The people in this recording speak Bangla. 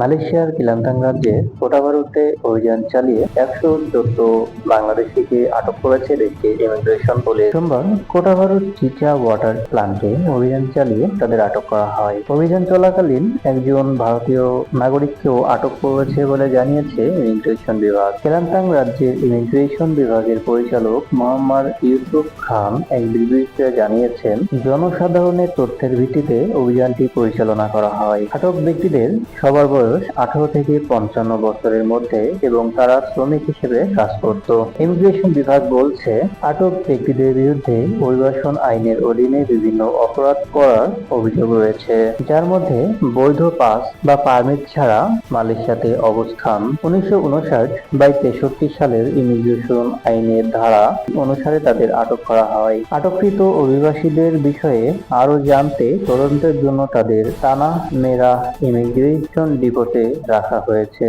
মালয়েশিয়ার কিলান্তাং রাজ্যে কোটাবারুতে অভিযান চালিয়ে একশো চোদ্দ বাংলাদেশিকে আটক করেছে দেশটির ইমিগ্রেশন পুলিশ। সোমবার কোটাবারু চিচা ওয়াটার প্লান্টে অভিযান চালিয়ে তাদের আটক করা হয়। অভিযান চলাকালীন একজন ভারতীয় নাগরিককেও আটক করেছে বলে জানিয়েছে ইমিগ্রেশন বিভাগ। কেলান্তাং রাজ্যের ইমিগ্রেশন বিভাগের পরিচালক মোহাম্মদ ইউসুফ খান এক বিবৃতিতে জানিয়েছেন, জনসাধারণের তথ্যের ভিত্তিতে অভিযানটি পরিচালনা করা হয়। আটক ব্যক্তিদের সবার বয়স আঠারো থেকে পঞ্চান্ন বছরের মধ্যে এবং তারা শ্রমিক হিসেবে কাজ করত। ইমিগ্রেশন বিভাগ বলছে, আটক ব্যক্তিদের বিরুদ্ধে অভিবাসন আইনের অধীনে বিভিন্ন অপরাধ করার অভিযোগ রয়েছে, যার মধ্যে বৈধ পাস বা পারমিট ছাড়া মালয়েশিয়াতে অবস্থান। উনিশশো উনষাট বাই তেষট্টি সালের ইমিগ্রেশন আইনের ধারা অনুসারে তাদের আটক করা হয়। আটককৃত অভিবাসীদের বিষয়ে আরও জানতে তদন্তের জন্য তাদের টানা মেরা ইমিগ্রেশন ডিপোতে রাখা হয়েছে।